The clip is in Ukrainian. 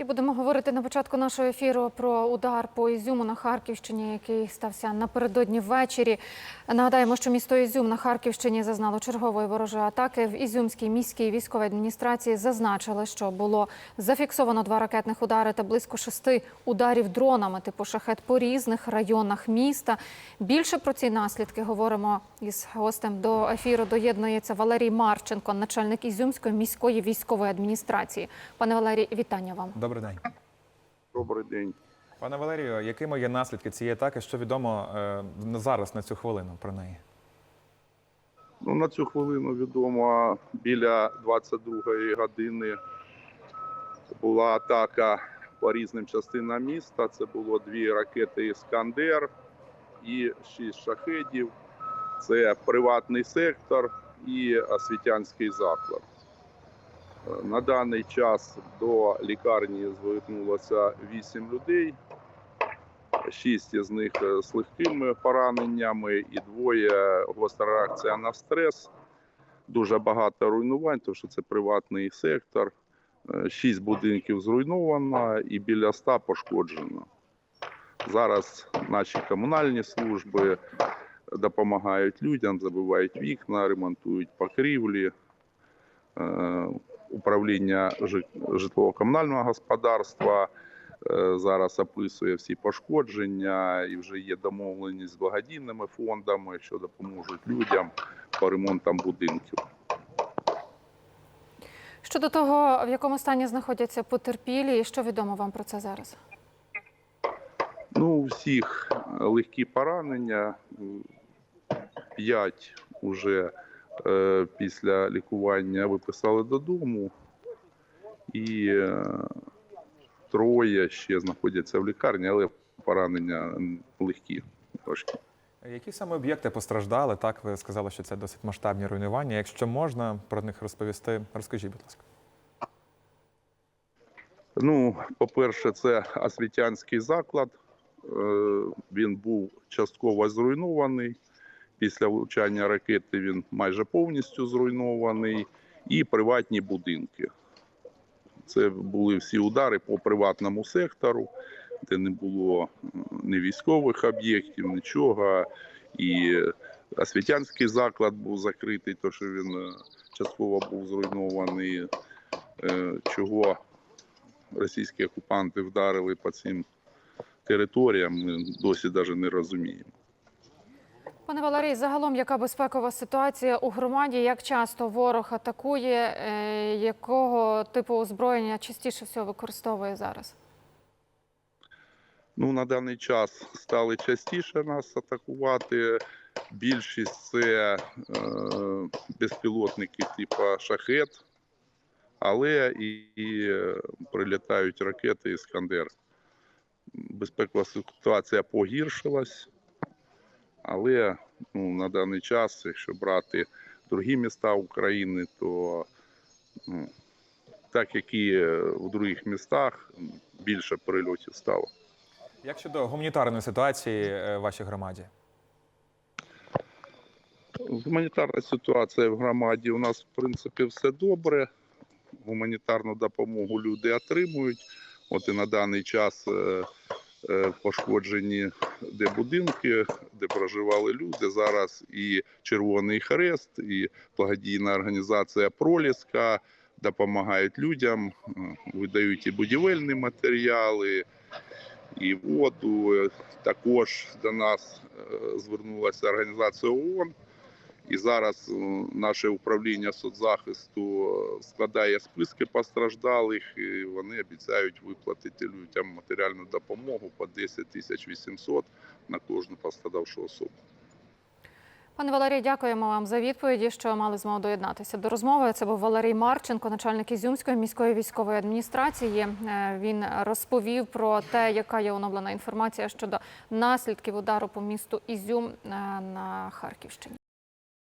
І будемо говорити на початку нашого ефіру про удар по Ізюму на Харківщині, який стався напередодні ввечері. Нагадаємо, що місто Ізюм на Харківщині зазнало чергової ворожої атаки. В Ізюмській міській військовій адміністрації зазначили, що було зафіксовано два ракетних удари та близько шести ударів дронами типу шахет по різних районах міста. Більше про ці наслідки говоримо із гостем до ефіру. Доєднується Валерій Марченко, начальник Ізюмської міської військової адміністрації. Пане Валерій, вітання вам. Добрий день. Добрий день. Пане Валерію, якими є наслідки цієї атаки? Що відомо е, зараз на цю хвилину про неї? Ну, на цю хвилину відомо біля 22-ї години була атака по різним частинам міста. Це було дві ракети Іскандер і шість шахедів. Це приватний сектор і освітянський заклад. Е, На даний час до лікарні звернулося 8 людей. Шість із них е, з легкими пораненнями і двоє гостра реакція на стрес. Дуже багато руйнувань, тому що це приватний сектор. Е, Шість будинків зруйновано і біля ста пошкоджено. Зараз наші комунальні служби допомагають людям, забивають вікна, ремонтують покрівлі. Е, Управління житлово-комунального господарства е, зараз описує всі пошкодження і вже є домовленість з благодійними фондами, що допоможуть людям по ремонтам будинків. Щодо того, в якому стані знаходяться потерпілі, і що відомо вам про це зараз? Ну, у всіх легкі поранення. П'ять уже е, після лікування виписали додому, і е, троє ще знаходяться в лікарні, але поранення легкі трошки. Які саме об'єкти постраждали? Так, ви сказали, що це досить масштабні руйнування. Якщо можна про них розповісти, розкажіть, будь ласка. Ну, по-перше, це освітянський заклад. Е, Він був частково зруйнований. Після влучання ракети він майже повністю зруйнований. І приватні будинки. Це були всі удари по приватному сектору, де не було ні військових об'єктів, нічого. І освітянський заклад був закритий, тому що він е, частково був зруйнований. Е, Чого російські окупанти вдарили по цим територіям, ми досі навіть не розуміємо. Пане Валерій, загалом яка безпекова ситуація у громаді? Як часто ворог атакує? Е, Якого типу озброєння частіше всього використовує зараз? Ну, на даний час стали частіше нас атакувати. Більшість це е, безпілотники типу шахет, але і, і е, прилітають ракети Іскандер. Безпекова ситуація погіршилась, але ну, на даний час, якщо брати другі міста України, то ну, так як і в других містах, більше прильотів стало. Як щодо гуманітарної ситуації е, в вашій громаді? Гуманітарна ситуація в громаді у нас, в принципі, все добре. Гуманітарну допомогу люди отримують. От і на даний час е, пошкоджені де будинки, де проживали люди. Зараз і Червоний Хрест, і благодійна організація Проліска допомагають людям, е, видають і будівельні матеріали, і воду. Також до нас е, звернулася організація ООН. І зараз е, наше управління соцзахисту е, складає списки постраждалих, і вони обіцяють виплатити людям матеріальну допомогу по 10 тисяч 800 на кожну пострадавшу особу. Пане Валерій, дякуємо вам за відповіді, що мали змогу доєднатися до розмови. Це був Валерій Марченко, начальник Ізюмської міської військової адміністрації. Е, Він розповів про те, яка є оновлена інформація щодо наслідків удару по місту Ізюм на Харківщині.